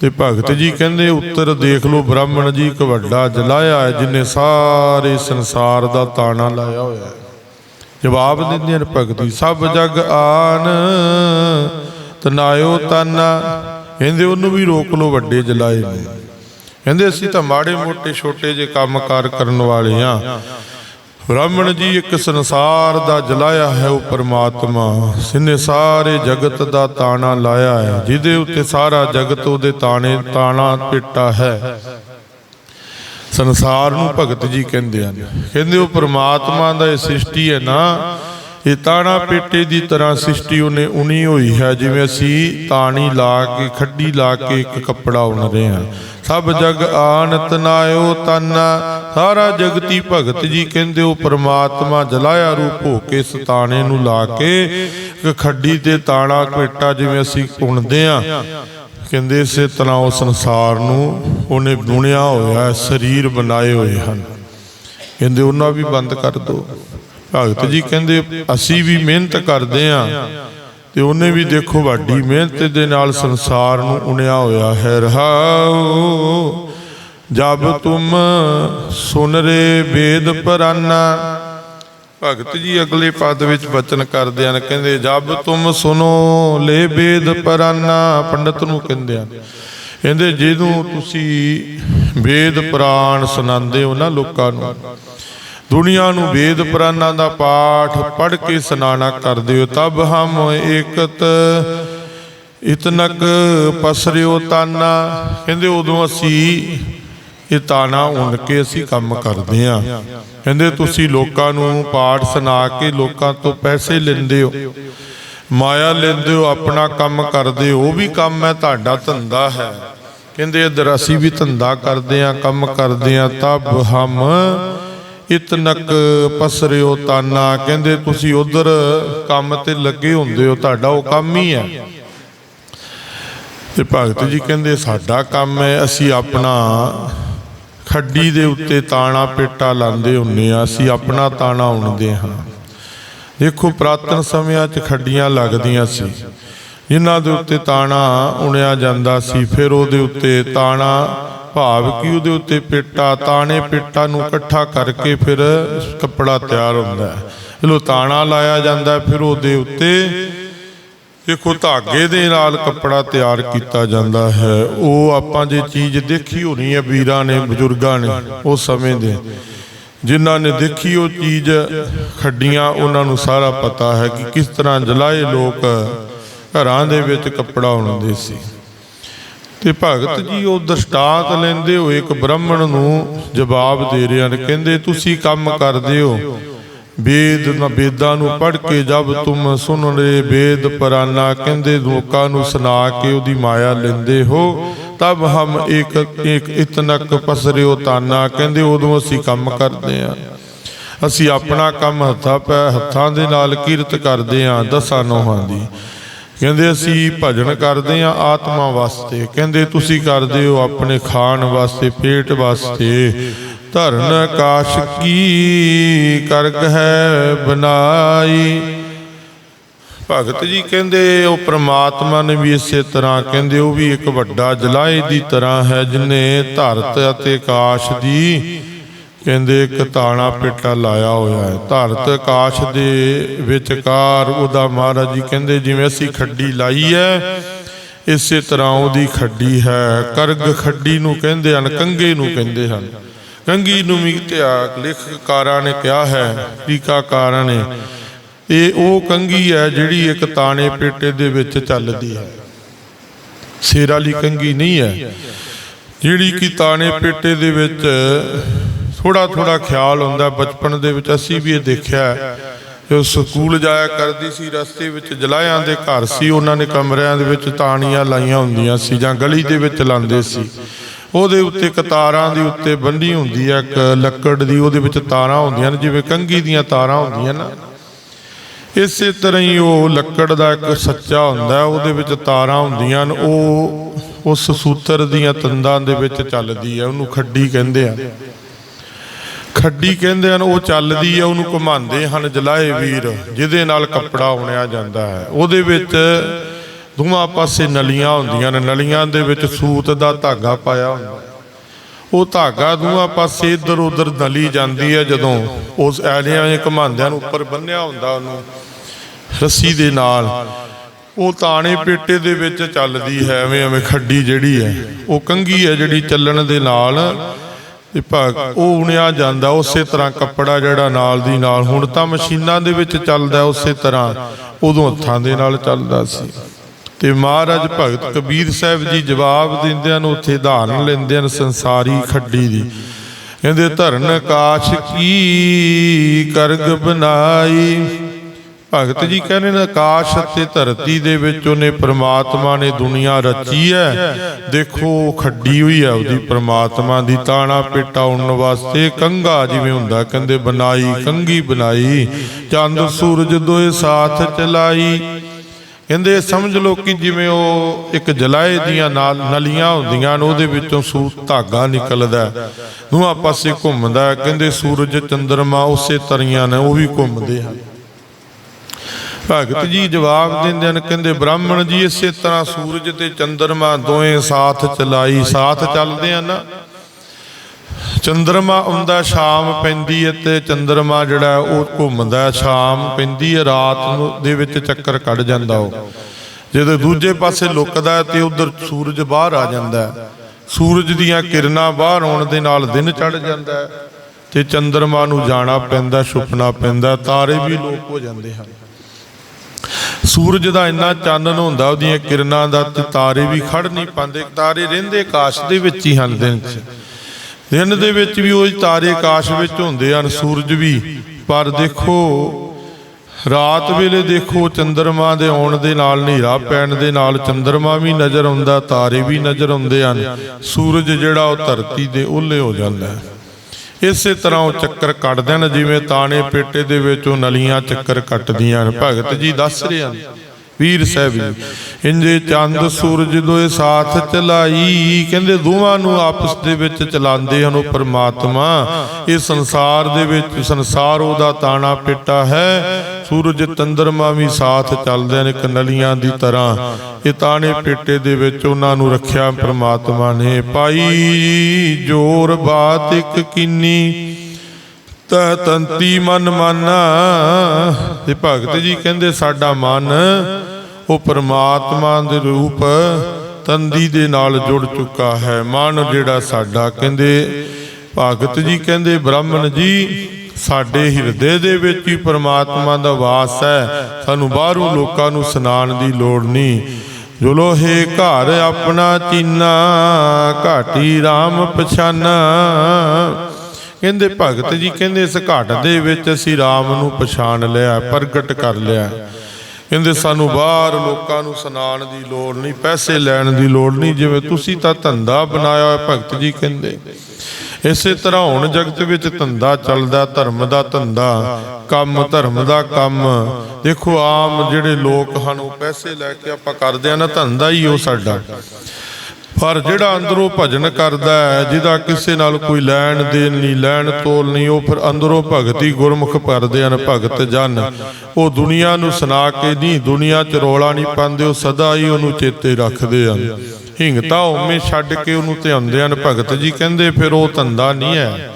ਤੇ ਭਗਤ ਜੀ ਕਹਿੰਦੇ, ਉੱਤਰ ਦੇਖ ਲਓ, ਬ੍ਰਾਹਮਣ ਜੀ ਇੱਕ ਵੱਡਾ ਜਲਾਇਆ ਹੈ, ਜਿਨੇ ਸਾਰੇ ਸੰਸਾਰ ਦਾ ਤਾਣਾ ਲਾਇਆ ਹੋਇਆ ਹੈ। ਜਵਾਬ ਦਿੰਦੇ ਹਨ ਜੀ, ਸਭ ਜਗ ਆਨ, ਤਨਾਇਓ ਤਨ। ਕਹਿੰਦੇ ਉਹਨੂੰ ਵੀ ਰੋਕ ਲੋ ਵੱਡੇ ਜਲਾਏ ਨੇ। ਕਹਿੰਦੇ ਅਸੀਂ ਤਾਂ ਮਾੜੇ ਮੋਟੇ ਛੋਟੇ ਜੇ ਕੰਮਕਾਰ ਕਰਨ ਵਾਲੇ ਆ। ਬ੍ਰਾਹਮਣ ਜੀ ਇੱਕ ਸੰਸਾਰ ਦਾ ਜਲਾਇਆ ਹੈ ਉਹ ਪਰਮਾਤਮਾ। ਜਿਨੇ ਸਾਰੇ ਜਗਤ ਦਾ ਤਾਣਾ ਲਾਇਆ ਹੈ, ਜਿਹਦੇ ਉੱਤੇ ਸਾਰਾ ਜਗਤ ਉਹਦੇ ਤਾਣੇ, ਤਾਣਾ ਪਿੱਟਾ ਹੈ। ਸੰਸਾਰ ਨੂੰ ਭਗਤ ਜੀ ਕਹਿੰਦੇ ਹਨ। ਕਹਿੰਦੇ ਉਹ ਪ੍ਰਮਾਤਮਾ ਦਾ ਇਹ ਸ੍ਰਿਸ਼ਟੀ ਹੈ ਨਾ ਇਹ ਤਾਣਾ ਪੇਟੇ ਦੀ ਤਰ੍ਹਾਂ ਸ੍ਰਿਸ਼ਟੀ ਉਹਨੇ ਉਨੀ ਹੋਈ ਹੈ। ਜਿਵੇਂ ਅਸੀਂ ਤਾਣੀ ਲਾ ਕੇ, ਖੱਡੀ ਲਾ ਕੇ ਇੱਕ ਕੱਪੜਾ ਉਣ ਰਹੇ ਹਾਂ। ਸਭ ਜਗ ਆਨਤ ਨਾਇਓ ਤਨ। ਸਾਰਾ ਜਗਤੀ ਭਗਤ ਜੀ ਕਹਿੰਦੇ ਉਹ ਪ੍ਰਮਾਤਮਾ ਜਲਾਇਆ ਰੂਪ ਹੋ ਕੇ ਇਸ ਤਾਣੇ ਨੂੰ ਲਾ ਕੇ ਖੱਡੀ ਤੇ ਤਾਣਾ ਪੇਟਾ ਜਿਵੇਂ ਅਸੀਂ ਉਣਦੇ ਆ ਕਹਿੰਦੇ ਇਸੇ ਤਰ੍ਹਾਂ ਉਹ ਸੰਸਾਰ ਨੂੰ ਉਹਨੇ ਬੁਣਿਆ ਹੋਇਆ ਸਰੀਰ ਬਣਾਏ ਹੋਏ ਹਨ। ਕਹਿੰਦੇ ਉਹਨਾਂ ਵੀ ਬੰਦ ਕਰ ਦੋ। ਭਗਤ ਜੀ ਕਹਿੰਦੇ ਅਸੀਂ ਵੀ ਮਿਹਨਤ ਕਰਦੇ ਆ ਤੇ ਉਹਨੇ ਵੀ ਦੇਖੋ ਵੱਡੀ ਮਿਹਨਤ ਦੇ ਨਾਲ ਸੰਸਾਰ ਨੂੰ ਉਣਿਆ ਹੋਇਆ ਹੈ। ਰਹਾਉ ਜਬ ਤੁਮ ਸੁਨ ਰੇ ਵੇਦ ਪਰਾਨਾ। ਭਗਤ ਜੀ ਅਗਲੇ ਪਦ ਵਿੱਚ ਬਚਨ ਕਰਦੇ ਹਨ ਕਹਿੰਦੇ ਜਬ ਤੁਮ ਸੁਨੋ ਲੈ ਵੇਦ ਪਰਾਨਾ ਪੰਡਤ ਨੂੰ ਕਹਿੰਦੇ ਹਨ। ਕਹਿੰਦੇ ਜਿਹਨੂੰ ਤੁਸੀਂ ਵੇਦ ਪੁਰਾਣ ਸੁਣਾਉਂਦੇ ਹੋ ਨਾ ਲੋਕਾਂ ਨੂੰ। ਦੁਨੀਆ ਨੂੰ ਵੇਦ ਪੁਰਾਣਾਂ ਦਾ ਪਾਠ ਪੜ੍ਹ ਕੇ ਸੁਣਾਣਾ ਕਰਦੇ ਹੋ ਤਬ ਹਮ ਏਕਤ। ਇਤਨਕ ਪਸਰਿਓ ਤਾਨਾ। ਕਹਿੰਦੇ ਉਦੋਂ ਅਸੀਂ ਇਹ ਤਾਣਾ ਉਣ ਕੇ ਅਸੀਂ ਕੰਮ ਕਰਦੇ ਆ ਕਹਿੰਦੇ ਤੁਸੀਂ ਲੋਕਾਂ ਨੂੰ ਪਾਠ ਸੁਣਾ ਕੇ ਲੋਕਾਂ ਤੋਂ ਪੈਸੇ ਲੈਂਦੇ ਹੋ। ਮਾਇਆ ਲੈਂਦੇ ਹੋ, ਆਪਣਾ ਕੰਮ ਕਰਦੇ ਹੋ, ਉਹ ਵੀ ਕੰਮ ਹੈ, ਤੁਹਾਡਾ ਧੰਦਾ ਹੈ। ਕਹਿੰਦੇ ਇਧਰ ਅਸੀਂ ਵੀ ਧੰਦਾ ਕਰਦੇ ਆ ਕੰਮ ਕਰਦੇ ਆ ਤਬ ਹਮ ਇਤਨਕ ਪਸਰਿਓ ਤਾਨਾ। ਕਹਿੰਦੇ, ਤੁਸੀਂ ਉਧਰ ਕੰਮ ਤੇ ਲੱਗੇ ਹੁੰਦੇ ਹੋ, ਤੁਹਾਡਾ ਉਹ ਕੰਮ ਹੀ ਹੈ। ਤੇ ਭਗਤ ਜੀ ਕਹਿੰਦੇ, ਸਾਡਾ ਕੰਮ ਹੈ, ਅਸੀਂ ਆਪਣਾ ਖੱਡੀ ਦੇ ਉੱਤੇ ਤਾਣਾ ਪੇਟਾ ਲਾਉਂਦੇ ਹੁੰਨੇ ਆ, ਅਸੀਂ ਆਪਣਾ ਤਾਣਾ ਉਣਦੇ ਹਾਂ। ਦੇਖੋ, ਪ੍ਰਾਤਨ ਸਮਿਆਂ 'ਚ ਖੱਡੀਆਂ ਲੱਗਦੀਆਂ ਸੀ। ਜਿਨ੍ਹਾਂ ਦੇ ਉੱਤੇ ਤਾਣਾ ਉਣਿਆ ਜਾਂਦਾ ਸੀ, ਫਿਰ ਉਹਦੇ ਉੱਤੇ ਤਾਣਾ ਭਾਵ ਕਿ ਉਹਦੇ ਉੱਤੇ ਪੇਟਾ, ਤਾਣੇ ਪੇਟਾ ਨੂੰ ਇਕੱਠਾ ਕਰਕੇ ਫਿਰ ਕੱਪੜਾ ਤਿਆਰ ਹੁੰਦਾ ਹੈ। ਜਦੋਂ ਤਾਣਾ ਲਾਇਆ ਜਾਂਦਾ ਫਿਰ ਉਹਦੇ ਉੱਤੇ ਦੇਖੋ ਧਾਗੇ ਦੇ ਨਾਲ ਕੱਪੜਾ ਤਿਆਰ ਕੀਤਾ ਜਾਂਦਾ ਹੈ। ਉਹ ਆਪਾਂ ਜੇ ਚੀਜ਼ ਦੇਖੀ ਹੋਣੀ ਹੈ ਵੀਰਾਂ ਨੇ, ਬਜ਼ੁਰਗਾਂ ਨੇ ਉਸ ਸਮੇਂ ਦੇ, ਜਿਨ੍ਹਾਂ ਨੇ ਦੇਖੀ ਉਹ ਚੀਜ਼ ਖੱਡੀਆਂ, ਉਹਨਾਂ ਨੂੰ ਸਾਰਾ ਪਤਾ ਹੈ ਕਿ ਕਿਸ ਤਰ੍ਹਾਂ ਜਲਾਏ ਲੋਕ ਘਰਾਂ ਦੇ ਵਿੱਚ ਕੱਪੜਾ ਉਣਦੇ ਸੀ। ਤੇ ਭਗਤ ਜੀ ਉਹ ਦ੍ਰਿਸ਼ਟਾਂਤ ਲੈਂਦੇ ਹੋਏ ਇੱਕ ਬ੍ਰਾਹਮਣ ਨੂੰ ਜਵਾਬ ਦੇ ਰਹੇ ਹਨ, ਕਹਿੰਦੇ, ਤੁਸੀਂ ਕੰਮ ਕਰਦੇ ਹੋ। ਵੇਦ ਨਾ, ਵੇਦਾਂ ਨੂੰ ਪੜ੍ਹ ਕੇ ਜਬ ਤੁਮ ਸੁਨ ਰੇ ਵੇਦ ਪਰਾਨਾ। ਕਹਿੰਦੇ, ਲੋਕਾਂ ਨੂੰ ਸੁਣਾ ਕੇ ਉਹਦੀ ਮਾਇਆ ਲੈਂਦੇ ਹੋ। ਤਬ ਹਮ ਇੱਕ ਇੱਕ ਇਤਨਕ ਪਸਰਿਓ ਤਾਨਾ। ਕਹਿੰਦੇ, ਉਦੋਂ ਅਸੀਂ ਕੰਮ ਕਰਦੇ ਆ ਅਸੀਂ ਆਪਣਾ ਕੰਮ ਹੱਥਾਂ ਪੈ, ਹੱਥਾਂ ਦੇ ਨਾਲ ਕੀਰਤ ਕਰਦੇ ਆ ਦਸਾਂ ਨੋਹਾਂ ਦੀ। ਕਹਿੰਦੇ ਅਸੀਂ ਭਜਨ ਕਰਦੇ ਆ ਆਤਮਾ ਵਾਸਤੇ। ਕਹਿੰਦੇ ਤੁਸੀਂ ਕਰਦੇ ਹੋ ਆਪਣੇ ਖਾਣ ਵਾਸਤੇ, ਪੇਟ ਵਾਸਤੇ। ਧਰਨ ਆਕਾਸ਼ ਕੀ ਕਰਗ ਹੈ ਬਨਾਈ। ਭਗਤ ਜੀ ਕਹਿੰਦੇ ਉਹ ਪ੍ਰਮਾਤਮਾ ਨੇ ਵੀ ਇਸੇ ਤਰ੍ਹਾਂ ਕਹਿੰਦੇ, ਉਹ ਵੀ ਇੱਕ ਵੱਡਾ ਜਲਾਏ ਦੀ ਤਰ੍ਹਾਂ ਹੈ, ਜਿਨੇ ਧਰਤ ਅਤੇ ਆਕਾਸ਼ ਦੀ ਕਹਿੰਦੇ ਇੱਕ ਤਾਣਾ ਪੇਟਾ ਲਾਇਆ ਹੋਇਆ ਹੈ। ਧਰਤ ਆਕਾਸ਼ ਦੇ ਵਿਚਕਾਰ ਉਹਦਾ ਮਹਾਰਾਜ ਜੀ ਕਹਿੰਦੇ, ਜਿਵੇਂ ਅਸੀਂ ਖੱਡੀ ਲਾਈ ਹੈ, ਇਸੇ ਤਰ੍ਹਾਂ ਉਹਦੀ ਖੱਡੀ ਹੈ। ਕਰਗ ਖੱਡੀ ਨੂੰ ਕਹਿੰਦੇ ਹਨ ਕੰਗੇ ਨੂੰ ਕਹਿੰਦੇ ਹਨ। ਕੰਗੀ ਨੂੰ ਵੀ ਧਿਆ ਨੇ ਕਿਹਾ ਹੈ, ਟੀਕਾਕਾਰਾਂ ਨੇ। ਇਹ ਉਹ ਕੰਗੀ ਹੈ ਜਿਹੜੀ ਇੱਕ ਤਾਣੇ ਪੇਟੇ ਦੇ ਵਿੱਚ ਚੱਲਦੀ ਹੈ। ਸਿਰ ਵਾਲੀ ਕੰਗੀ ਨਹੀਂ ਹੈ। ਜਿਹੜੀ ਕਿ ਤਾਣੇ ਪੇਟੇ ਦੇ ਵਿੱਚ ਥੋੜਾ ਥੋੜਾ ਖਿਆਲ ਹੁੰਦਾ। ਬਚਪਨ ਦੇ ਵਿੱਚ ਅਸੀਂ ਵੀ ਇਹ ਦੇਖਿਆ। ਜੋ ਸਕੂਲ ਜਾਇਆ ਕਰਦੀ ਸੀ, ਰਸਤੇ ਵਿੱਚ ਜਲਾਇਆਂ ਦੇ ਘਰ ਸੀ, ਉਹਨਾਂ ਨੇ ਕਮਰਿਆਂ ਦੇ ਵਿੱਚ ਤਾਣੀਆਂ ਲਾਈਆਂ ਹੁੰਦੀਆਂ ਸੀ ਜਾਂ ਗਲੀ ਦੇ ਵਿੱਚ ਲਾਉਂਦੇ ਸੀ। ਉਹਦੇ ਉੱਤੇ ਕਤਾਰਾਂ ਦੇ ਉੱਤੇ ਬੰਦੀ ਹੁੰਦੀ ਹੈ ਇੱਕ ਲੱਕੜ ਦੀ, ਉਹਦੇ ਵਿੱਚ ਤਾਰਾਂ ਹੁੰਦੀਆਂ ਨੇ, ਜਿਵੇਂ ਕੰਗੀ ਦੀਆਂ ਤਾਰਾਂ ਹੁੰਦੀਆਂ ਨਾ। ਇਸੇ ਤਰ੍ਹਾਂ ਹੀ ਉਹ ਲੱਕੜ ਦਾ ਇੱਕ ਸੱਚਾ ਹੁੰਦਾ, ਉਹਦੇ ਵਿੱਚ ਤਾਰਾਂ ਹੁੰਦੀਆਂ ਨੇ, ਉਹ ਉਸ ਸੂਤਰ ਦੀਆਂ ਤੰਦਾਂ ਦੇ ਵਿੱਚ ਚੱਲਦੀ ਹੈ ਉਹਨੂੰ ਖੱਡੀ ਕਹਿੰਦੇ ਆ। ਖੱਡੀ ਕਹਿੰਦੇ ਹਨ, ਉਹ ਚੱਲਦੀ ਹੈ ਉਹਨੂੰ ਘੁਮਾਉਂਦੇ ਹਨ ਜਲਾਏ ਵੀਰ, ਜਿਹਦੇ ਨਾਲ ਕੱਪੜਾ ਉਣਿਆ ਜਾਂਦਾ ਹੈ। ਉਹਦੇ ਵਿੱਚ ਦੋਵਾਂ ਪਾਸੇ ਨਲੀਆਂ ਹੁੰਦੀਆਂ ਨੇ, ਨਲੀਆਂ ਦੇ ਵਿੱਚ ਸੂਤ ਦਾ ਧਾਗਾ ਪਾਇਆ ਹੁੰਦਾ ਉਹ ਧਾਗਾ ਦੋਵਾਂ ਪਾਸੇ ਇੱਧਰ ਉੱਧਰ ਨਲੀ ਜਾਂਦੀ ਹੈ, ਜਦੋਂ ਉਸ ਐਲਿਆਂ ਐ ਘਮਾਉਂਦਿਆਂ ਨੂੰ ਉੱਪਰ ਬੰਨਿਆ ਹੁੰਦਾ ਉਹਨੂੰ ਰੱਸੀ ਦੇ ਨਾਲ। ਉਹ ਤਾਣੇ ਪੇਟੇ ਦੇ ਵਿੱਚ ਚੱਲਦੀ ਹੈ ਐਵੇਂ ਐਵੇਂ ਖੱਡੀ ਜਿਹੜੀ ਹੈ, ਉਹ ਕੰਗੀ ਹੈ ਜਿਹੜੀ ਚੱਲਣ ਦੇ ਨਾਲ ਤੇ ਭਾਗ ਉਹ ਉਣਿਆ ਜਾਂਦਾ, ਉਸੇ ਤਰ੍ਹਾਂ ਕੱਪੜਾ ਜਿਹੜਾ ਨਾਲ ਦੀ ਨਾਲ, ਹੁਣ ਤਾਂ ਮਸ਼ੀਨਾਂ ਦੇ ਵਿੱਚ ਚੱਲਦਾ ਉਸੇ ਤਰ੍ਹਾਂ, ਉਦੋਂ ਹੱਥਾਂ ਦੇ ਨਾਲ ਚੱਲਦਾ ਸੀ। ਤੇ ਮਹਾਰਾਜ ਭਗਤ ਕਬੀਰ ਸਾਹਿਬ ਜੀ ਜਵਾਬ ਦਿੰਦਿਆਂ ਨੂੰ ਉੱਥੇ ਧਾਰਨ ਲੈਂਦੇ ਹਨ ਸੰਸਾਰੀ ਖੱਡੀ ਦੀ। ਕਹਿੰਦੇ ਧਰਨ ਆਕਾਸ਼ ਕੀ ਕਰਗ ਬਨਾਈ ਭਗਤ ਜੀ ਕਹਿੰਦੇ ਨੇ, ਆਕਾਸ਼ ਅਤੇ ਧਰਤੀ ਦੇ ਵਿੱਚ ਉਹਨੇ ਪ੍ਰਮਾਤਮਾ ਨੇ ਦੁਨੀਆ ਰਚੀ ਹੈ। ਦੇਖੋ ਖੱਡੀ ਹੋਈ ਹੈ ਉਹਦੀ ਪ੍ਰਮਾਤਮਾ ਦੀ, ਤਾਣਾ ਪੇਟਾ ਉਣਨ ਵਾਸਤੇ ਕੰਗਾ ਜਿਵੇਂ ਹੁੰਦਾ, ਕਹਿੰਦੇ ਬਣਾਈ ਕੰਗੀ ਬਣਾਈ, ਚੰਦ ਸੂਰਜ ਦੋਏ ਸਾਥ ਚਲਾਈ। ਕਹਿੰਦੇ, ਸਮਝ ਲਓ ਕਿ ਜਿਵੇਂ ਉਹ ਇੱਕ ਜਲਾਏ ਦੀਆਂ ਨਾਲ ਨਲੀਆਂ ਹੁੰਦੀਆਂ ਨੇ, ਉਹਦੇ ਵਿੱਚੋਂ ਸੂਤ ਧਾਗਾ ਨਿਕਲਦਾ ਦੋਹਾਂ ਪਾਸੇ ਘੁੰਮਦਾ ਕਹਿੰਦੇ, ਸੂਰਜ ਚੰਦਰਮਾ ਉਸੇ ਤਰੀਆਂ ਨੇ, ਉਹ ਵੀ ਘੁੰਮਦੇ ਹਨ। ਭਗਤ ਜੀ ਜਵਾਬ ਦਿੰਦੇ ਹਨ, ਕਹਿੰਦੇ ਬ੍ਰਾਹਮਣ ਜੀ ਇਸੇ ਤਰ੍ਹਾਂ ਸੂਰਜ ਤੇ ਚੰਦਰਮਾ ਦੋਵੇਂ ਸਾਥ ਚਲਾਈ, ਸਾਥ ਚੱਲਦੇ ਆ ਨਾ ਚੰਦਰਮਾ ਆਉਂਦਾ, ਸ਼ਾਮ ਪੈਂਦੀ ਹੈ ਤੇ ਚੰਦਰਮਾ ਜਿਹੜਾ ਉਹ ਘੁੰਮਦਾ ਸ਼ਾਮ ਪੈਂਦੀ ਹੈ, ਰਾਤ ਨੂੰ ਦੇ ਵਿੱਚ ਚੱਕਰ ਕੱਢ ਜਾਂਦਾ ਉਹ। ਜਦੋਂ ਦੂਜੇ ਪਾਸੇ ਲੁਕਦਾ ਤੇ ਉਧਰ ਸੂਰਜ ਬਾਹਰ ਆ ਜਾਂਦਾ ਸੂਰਜ ਦੀਆਂ ਕਿਰਨਾਂ ਬਾਹਰ ਆਉਣ ਦੇ ਨਾਲ ਦਿਨ ਚੜ ਜਾਂਦਾ ਤੇ ਚੰਦਰਮਾ ਨੂੰ ਜਾਣਾ ਪੈਂਦਾ, ਛੁਪਣਾ ਪੈਂਦਾ, ਤਾਰੇ ਵੀ ਲੋਕ ਹੋ ਜਾਂਦੇ ਹਨ। ਸੂਰਜ ਦਾ ਇੰਨਾ ਚਾਨਣ ਹੁੰਦਾ, ਉਹਦੀਆਂ ਕਿਰਨਾਂ ਦਾ ਤੇ ਤਾਰੇ ਵੀ ਖੜ ਨਹੀਂ ਪਾਉਂਦੇ, ਤਾਰੇ ਰਹਿੰਦੇ ਆਕਾਸ਼ ਦੇ ਵਿੱਚ ਹੀ ਹਨ ਦਿਨ 'ਚ। ਦਿਨ ਦੇ ਵਿੱਚ ਵੀ ਉਹ ਤਾਰੇ ਆਕਾਸ਼ ਵਿੱਚ ਹੁੰਦੇ ਹਨ, ਸੂਰਜ ਵੀ। ਪਰ ਦੇਖੋ, ਰਾਤ ਵੇਲੇ ਦੇਖੋ, ਚੰਦਰਮਾ ਦੇ ਆਉਣ ਦੇ ਨਾਲ ਹਨੇਰਾ ਪੈਣ ਦੇ ਨਾਲ ਚੰਦਰਮਾ ਵੀ ਨਜ਼ਰ ਆਉਂਦਾ, ਤਾਰੇ ਵੀ ਨਜ਼ਰ ਆਉਂਦੇ ਹਨ। ਸੂਰਜ ਜਿਹੜਾ ਉਹ ਧਰਤੀ ਦੇ ਉੱਲੇ ਹੋ ਜਾਂਦਾ ਹੈ। ਇਸੇ ਤਰ੍ਹਾਂ ਉਹ ਚੱਕਰ ਕੱਟਦੇ ਨੇ ਜਿਵੇਂ ਤਾਣੇ ਪੇਟੇ ਦੇ ਵਿੱਚ ਨਲੀਆਂ ਚੱਕਰ ਕੱਟਦੀਆਂ ਨੇ ਭਗਤ ਜੀ ਦੱਸ ਰਹੇ ਹਨ, ਵੀਰ ਸਾਹਿਬ ਜੀ, ਇੰਜੇ ਚੰਦ ਸੂਰਜ ਦੋਏ ਸਾਥ ਚਲਾਈ, ਕਹਿੰਦੇ ਦੋਵਾਂ ਨੂੰ ਆਪਸ ਦੇ ਵਿੱਚ ਚਲਾਉਂਦੇ ਹਨ ਉਹ ਪਰਮਾਤਮਾ। ਇਹ ਸੰਸਾਰ ਦੇ ਵਿੱਚ, ਸੰਸਾਰ ਉਹਦਾ ਤਾਣਾ ਪੇਟਾ ਹੈ ਸੂਰਜ ਚੰਦਰਮਾ ਵੀ ਸਾਥ ਚੱਲਦੇ ਨੇ ਕਨਲੀਆਂ ਦੀ ਤਰ੍ਹਾਂ। ਇਹ ਤਾਣੇ ਪੇਟੇ ਦੇ ਵਿੱਚ ਉਹਨਾਂ ਨੂੰ ਰੱਖਿਆ ਪਰਮਾਤਮਾ ਨੇ। ਪਾਈ ਜੋਰ ਬਾਤ ਇੱਕ ਕੀਨੀ ਤਹ ਤੰਤੀ ਮਨ ਮਾਨਾ। ਤੇ ਭਗਤ ਜੀ ਕਹਿੰਦੇ, ਸਾਡਾ ਮਨ ਉਹ ਪ੍ਰਮਾਤਮਾ ਦੇ ਰੂਪ ਤੰਦੀ ਦੇ ਨਾਲ ਜੁੜ ਚੁੱਕਾ ਹੈ। ਮਨ ਜਿਹੜਾ ਸਾਡਾ, ਕਹਿੰਦੇ। ਭਗਤ ਜੀ ਕਹਿੰਦੇ, ਬ੍ਰਾਹਮਣ ਜੀ ਸਾਡੇ ਹਿਰਦੇ ਦੇ ਵਿੱਚ ਹੀ ਪਰਮਾਤਮਾ ਦਾ ਵਾਸ ਹੈ। ਸਾਨੂੰ ਬਾਹਰੋਂ ਲੋਕਾਂ ਨੂੰ ਸੁਣਾਉਣ ਦੀ ਲੋੜ ਨਹੀਂ। ਜੋ ਲੋਹੇ ਘਰ ਆਪਣਾ ਚੀਨਾ, ਘਾਟੀ RAM ਪਛਾਨਾ। ਕਹਿੰਦੇ ਭਗਤ ਜੀ ਕਹਿੰਦੇ ਇਸ ਘਾਟ ਦੇ ਵਿੱਚ ਅਸੀਂ RAM ਨੂੰ ਪਛਾਣ ਲਿਆ, ਪ੍ਰਗਟ ਕਰ ਲਿਆ। ਕਹਿੰਦੇ ਸਾਨੂੰ ਬਾਹਰ ਲੋਕਾਂ ਨੂੰ ਸੁਣਾਉਣ ਦੀ ਲੋੜ ਨਹੀਂ, ਪੈਸੇ ਲੈਣ ਦੀ ਲੋੜ ਨਹੀਂ। ਜਿਵੇਂ ਤੁਸੀਂ ਤਾਂ ਧੰਦਾ ਬਣਾਇਆ ਹੋਇਆ ਭਗਤ ਜੀ ਕਹਿੰਦੇ। ਇਸੇ ਤਰ੍ਹਾਂ ਹੁਣ ਜਗਤ ਵਿੱਚ ਧੰਦਾ ਚੱਲਦਾ, ਧਰਮ ਦਾ ਧੰਦਾ, ਕੰਮ ਧਰਮ ਦਾ ਕੰਮ। ਦੇਖੋ, ਆਮ ਜਿਹੜੇ ਲੋਕ ਹਨ, ਉਹ ਪੈਸੇ ਲੈ ਕੇ ਆਪਾਂ ਕਰਦੇ ਆ ਨਾ, ਧੰਦਾ ਹੀ ਉਹ ਸਾਡਾ। ਪਰ ਜਿਹੜਾ ਅੰਦਰੋਂ ਭਜਨ ਕਰਦਾ ਹੈ, ਜਿਹਦਾ ਕਿਸੇ ਨਾਲ ਕੋਈ ਲੈਣ ਦੇਣ ਨਹੀਂ, ਲੈਣ ਤੋਲ ਨਹੀਂ, ਉਹ ਫਿਰ ਅੰਦਰੋਂ ਭਗਤੀ ਗੁਰਮੁਖ ਕਰਦੇ ਹਨ, ਭਗਤ ਜਨ। ਉਹ ਦੁਨੀਆ ਨੂੰ ਸੁਣਾ ਕੇ ਨਹੀਂ, ਦੁਨੀਆ 'ਚ ਰੋਲਾ ਨਹੀਂ ਪਾਉਂਦੇ, ਉਹ ਸਦਾ ਹੀ ਉਹਨੂੰ ਚੇਤੇ ਰੱਖਦੇ ਹਨ। ਹਿੰਗਤਾ ਉਵੇਂ ਛੱਡ ਕੇ ਉਹਨੂੰ ਧਿਆਉਂਦੇ ਭਗਤ ਜੀ ਕਹਿੰਦੇ, ਫਿਰ ਉਹ ਧੰਦਾ ਨਹੀਂ ਹੈ।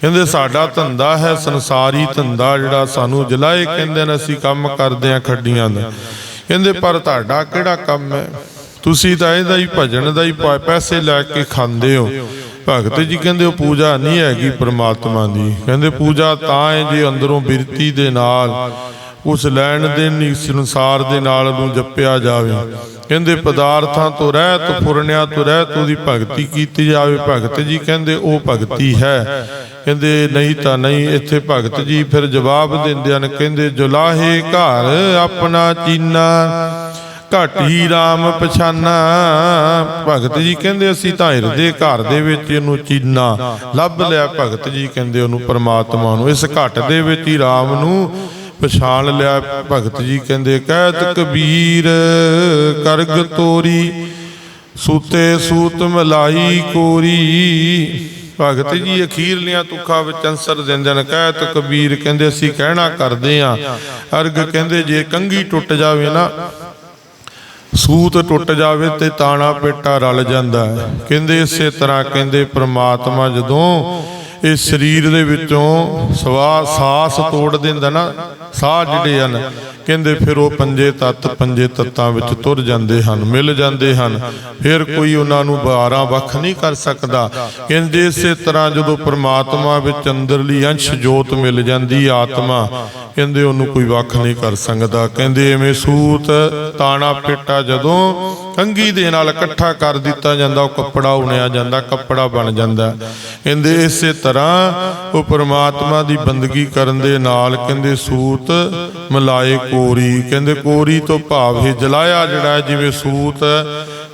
ਕਹਿੰਦੇ, ਸਾਡਾ ਧੰਦਾ ਹੈ ਸੰਸਾਰੀ ਧੰਦਾ ਜਿਹੜਾ ਸਾਨੂੰ ਜਲਾਏ। ਕਹਿੰਦੇ ਨੇ, ਅਸੀਂ ਕੰਮ ਕਰਦੇ ਆ ਖੱਡੀਆਂ ਦਾ। ਕਹਿੰਦੇ, ਪਰ ਤੁਹਾਡਾ ਕਿਹੜਾ ਕੰਮ ਹੈ? ਤੁਸੀਂ ਤਾਂ ਇਹਦਾ ਹੀ ਭਜਨ ਦਾ ਹੀ ਪੈਸੇ ਲੈ ਕੇ ਖਾਂਦੇ ਹੋ। ਭਗਤ ਜੀ ਕਹਿੰਦੇ, ਉਹ ਪੂਜਾ ਨਹੀਂ ਹੈਗੀ ਪ੍ਰਮਾਤਮਾ ਦੀ। ਕਹਿੰਦੇ, ਪੂਜਾ ਤਾਂ ਹੈ ਜੇ ਅੰਦਰੋਂ ਬਿਰਤੀ ਦੇ ਨਾਲ ਉਸ ਲੈਣ ਦੇ ਨਹੀਂ ਸੰਸਾਰ ਦੇ ਨਾਲ ਨੂੰ ਜਪਿਆ ਜਾਵੇ। ਕਹਿੰਦੇ, ਪਦਾਰਥਾਂ ਤੋਂ ਰਹਿਤ ਫੁਰਨਿਆਂ ਤੋਂ ਰਹਿਤ ਉਹਦੀ ਭਗਤੀ ਕੀਤੀ ਜਾਵੇ। ਭਗਤ ਜੀ ਕਹਿੰਦੇ, ਉਹ ਭਗਤੀ ਹੈ। ਕਹਿੰਦੇ, ਨਹੀਂ ਤਾਂ ਨਹੀਂ, ਇੱਥੇ ਭਗਤ ਜੀ ਫਿਰ ਜਵਾਬ ਦਿੰਦੇ ਹਨ। ਕਹਿੰਦੇ, ਜੁਲਾਹੇ ਘਰ ਆਪਣਾ ਚੀਨਾ, ਘਟ ਹੀ RAM ਪਛਾਨਾ। ਭਗਤ ਜੀ ਕਹਿੰਦੇ, ਅਸੀਂ ਤਾਂ ਹਿਰਦੇ ਘਰ ਦੇ ਵਿੱਚ ਇਹਨੂੰ ਚੀਨਾ ਲੱਭ ਲਿਆ। ਭਗਤ ਜੀ ਕਹਿੰਦੇ, ਉਹਨੂੰ ਪਰਮਾਤਮਾ ਨੂੰ, ਇਸ ਘਟ ਦੇ ਵਿੱਚ ਹੀ RAM ਨੂੰ ਪਛਾਣ ਲਿਆ ਭਗਤ ਜੀ ਕਹਿੰਦੇ ਕਹਿਤ ਕਬੀਰ, ਕਰਗ ਤੋਰੀ, ਸੂਤੇ ਸੂਤ ਮਲਾਈ ਕੋਰੀ। ਭਗਤ ਜੀ ਅਖੀਰਲੀਆਂ ਤੁਖਾਂ ਵਿੱਚ ਅੰਸਰ ਦਿੰਦੇ ਨੇ ਕਹਿਤ ਕਬੀਰ, ਕਹਿੰਦੇ, ਅਸੀਂ ਕਹਿਣਾ ਕਰਦੇ ਆ। ਅਰਗ ਕਹਿੰਦੇ, ਜੇ ਕੰਗੀ ਟੁੱਟ ਜਾਵੇ ਨਾ, ਸੂਤ ਟੁੱਟ ਜਾਵੇ ਤੇ ਤਾਣਾ ਪੇਟਾ ਰਲ ਜਾਂਦਾ ਕਹਿੰਦੇ ਇਸੇ ਤਰ੍ਹਾਂ ਕਹਿੰਦੇ, ਪ੍ਰਮਾਤਮਾ ਜਦੋਂ ਇਹ ਸਰੀਰ ਦੇ ਵਿੱਚੋਂ ਸਵਾ ਸਾਸ ਤੋੜ ਦਿੰਦਾ ਨਾ, ਸਾਹ ਜਿਹੜੇ ਹਨ, ਕਹਿੰਦੇ ਫਿਰ ਉਹ ਪੰਜੇ ਤੱਤ, ਪੰਜੇ ਤੱਤਾਂ ਵਿੱਚ ਤੁਰ ਜਾਂਦੇ ਹਨ, ਮਿਲ ਜਾਂਦੇ ਹਨ। ਫਿਰ ਕੋਈ ਉਹਨਾਂ ਨੂੰ ਬਾਰਾਂ ਵੱਖ ਨਹੀਂ ਕਰ ਸਕਦਾ। ਕਹਿੰਦੇ ਇਸੇ ਤਰ੍ਹਾਂ ਜਦੋਂ ਪ੍ਰਮਾਤਮਾ ਵਿੱਚ ਅੰਦਰਲੀ ਅੰਸ਼ ਜੋਤ ਮਿਲ ਜਾਂਦੀ ਆਤਮਾ, ਕਹਿੰਦੇ ਉਹਨੂੰ ਕੋਈ ਵੱਖ ਨਹੀਂ ਕਰ ਸਕਦਾ। ਕਹਿੰਦੇ ਐਵੇਂ ਸੂਤ ਤਾਣਾ ਪੇਟਾ ਜਦੋਂ ਕੰਗੀ ਦੇ ਨਾਲ ਇਕੱਠਾ ਕਰ ਦਿੱਤਾ ਜਾਂਦਾ, ਉਹ ਕੱਪੜਾ ਉਣਿਆ ਜਾਂਦਾ, ਕੱਪੜਾ ਬਣ ਜਾਂਦਾ। ਕਹਿੰਦੇ ਇਸੇ ਤਰ੍ਹਾਂ ਉਹ ਪ੍ਰਮਾਤਮਾ ਦੀ ਬੰਦਗੀ ਕਰਨ ਦੇ ਨਾਲ ਕਹਿੰਦੇ, ਸੂਤ ਮਲਾਏ ਕੋਰੀ। ਕਹਿੰਦੇ, ਕੋਰੀ ਤੋਂ ਭਾਵ ਹੈ ਜਲਾਇਆ ਜਿਹੜਾ ਜਿਵੇਂ ਸੂਤ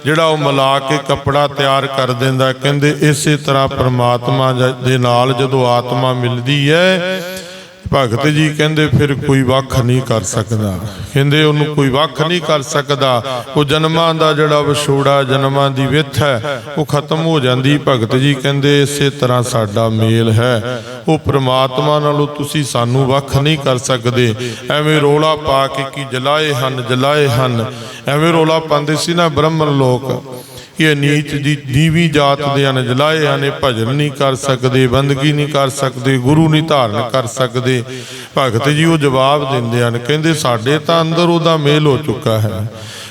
ਜਿਹੜਾ ਉਹ ਮਿਲਾ ਕੇ ਕੱਪੜਾ ਤਿਆਰ ਕਰ ਦਿੰਦਾ ਕਹਿੰਦੇ, ਇਸੇ ਤਰ੍ਹਾਂ ਪ੍ਰਮਾਤਮਾ ਦੇ ਨਾਲ ਜਦੋਂ ਆਤਮਾ ਮਿਲਦੀ ਹੈ ਭਗਤ ਜੀ ਕਹਿੰਦੇ ਫਿਰ ਕੋਈ ਵੱਖ ਨਹੀਂ ਕਰ ਸਕਦਾ। ਕਹਿੰਦੇ ਉਹਨੂੰ ਕੋਈ ਵੱਖ ਨਹੀਂ ਕਰ ਸਕਦਾ। ਉਹ ਜਨਮਾਂ ਦਾ ਜਿਹੜਾ ਵਿਛੋੜਾ ਜਨਮਾਂ ਦੀ ਵਿਥ ਹੈ, ਉਹ ਖਤਮ ਹੋ ਜਾਂਦੀ। ਭਗਤ ਜੀ ਕਹਿੰਦੇ ਇਸੇ ਤਰ੍ਹਾਂ ਸਾਡਾ ਮੇਲ ਹੈ। ਉਹ ਪ੍ਰਮਾਤਮਾ ਨਾਲੋਂ ਤੁਸੀਂ ਸਾਨੂੰ ਵੱਖ ਨਹੀਂ ਕਰ ਸਕਦੇ। ਐਵੇਂ ਰੋਲਾ ਪਾ ਕੇ ਕੀ ਜਲਾਏ ਹਨ ਜਲਾਏ ਹਨ। ਐਵੇਂ ਰੋਲਾ ਪਾਉਂਦੇ ਸੀ ਨਾ ਬ੍ਰਹਮਣ ਲੋਕ। ਇਹ ਨੀਚ ਦੀ ਨੀਵੀਂ ਜਾਤ ਦੇ ਹਨ ਜਲਾਏ ਹਨ ਭਜਨ ਨਹੀਂ ਕਰ ਸਕਦੇ, ਬੰਦਗੀ ਨਹੀਂ ਕਰ ਸਕਦੇ, ਗੁਰੂ ਨਹੀਂ ਧਾਰਨ ਕਰ ਸਕਦੇ। ਭਗਤ ਜੀ ਉਹ ਜਵਾਬ ਦਿੰਦੇ ਹਨ, ਕਹਿੰਦੇ ਸਾਡੇ ਤਾਂ ਅੰਦਰ ਉਹਦਾ ਮੇਲ ਹੋ ਚੁੱਕਾ ਹੈ।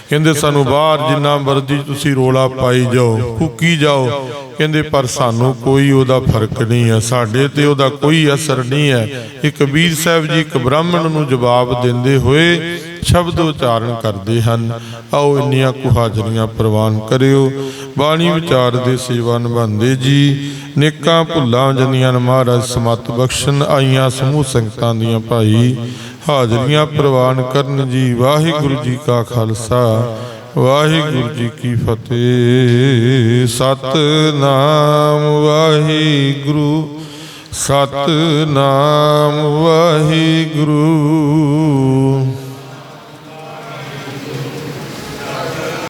ਕਹਿੰਦੇ ਸਾਨੂੰ ਬਾਹਰ ਜਿੰਨਾ ਮਰਜ਼ੀ ਤੁਸੀਂ ਰੋਲਾ ਪਾਈ ਜਾਓ ਕੁੱਕੀ ਜਾਓ। ਕਹਿੰਦੇ ਪਰ ਸਾਨੂੰ ਕੋਈ ਉਹਦਾ ਫ਼ਰਕ ਨਹੀਂ ਹੈ, ਸਾਡੇ ਤੇ ਉਹਦਾ ਕੋਈ ਅਸਰ ਨਹੀਂ ਹੈ। ਇਹ ਕਬੀਰ ਸਾਹਿਬ ਜੀ ਇੱਕ ਬ੍ਰਾਹਮਣ ਨੂੰ ਜਵਾਬ ਦਿੰਦੇ ਹੋਏ ਸ਼ਬਦ ਉਚਾਰਨ ਕਰਦੇ ਹਨ। ਆਓ ਇੰਨੀਆਂ ਕੁ ਹਾਜ਼ਰੀਆਂ ਪ੍ਰਵਾਨ ਕਰਿਓ। ਬਾਣੀ ਵਿਚਾਰ ਦੇ ਸੇਵਾ ਨਿਭਾਉਂਦੇ ਜੀ। ਨੇਕਾਂ ਭੁੱਲਾਂ ਜਨੀਆਂ ਨੂੰ ਮਹਾਰਾਜ ਸਮਤ ਬਖਸ਼ਣ, ਆਈਆਂ ਸਮੂਹ ਸੰਗਤਾਂ ਦੀਆਂ ਭਾਈ। ਹਾਜ਼ਰੀਆਂ ਪ੍ਰਵਾਨ ਕਰਨ ਜੀ। ਵਾਹਿਗੁਰੂ ਜੀ ਕਾ ਖਾਲਸਾ, ਵਾਹਿਗੁਰੂ ਜੀ ਕੀ ਫਤਿਹ। ਸਤਨਾਮ ਵਾਹਿਗੁਰੂ ਸਤਨਾਮ ਵਾਹਿਗੁਰੂ।